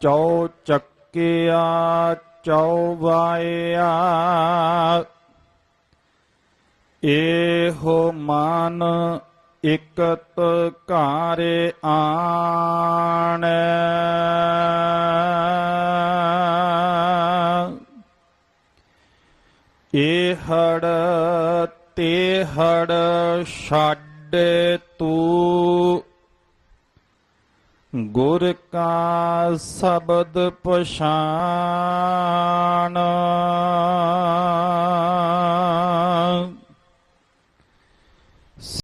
ਚੌ ਚੱਕਿਆ ਚੌਵਾਇਆ ਇਹੋ ਮਨ ਇਕਤ ਘਾਰੇ ਆਣ ਇਹੜ ਤੇਹੜ ਛੱਡ ਤੂੰ ਗੁਰ ਕਾ ਸ਼ਬਦ ਪਛਾਨ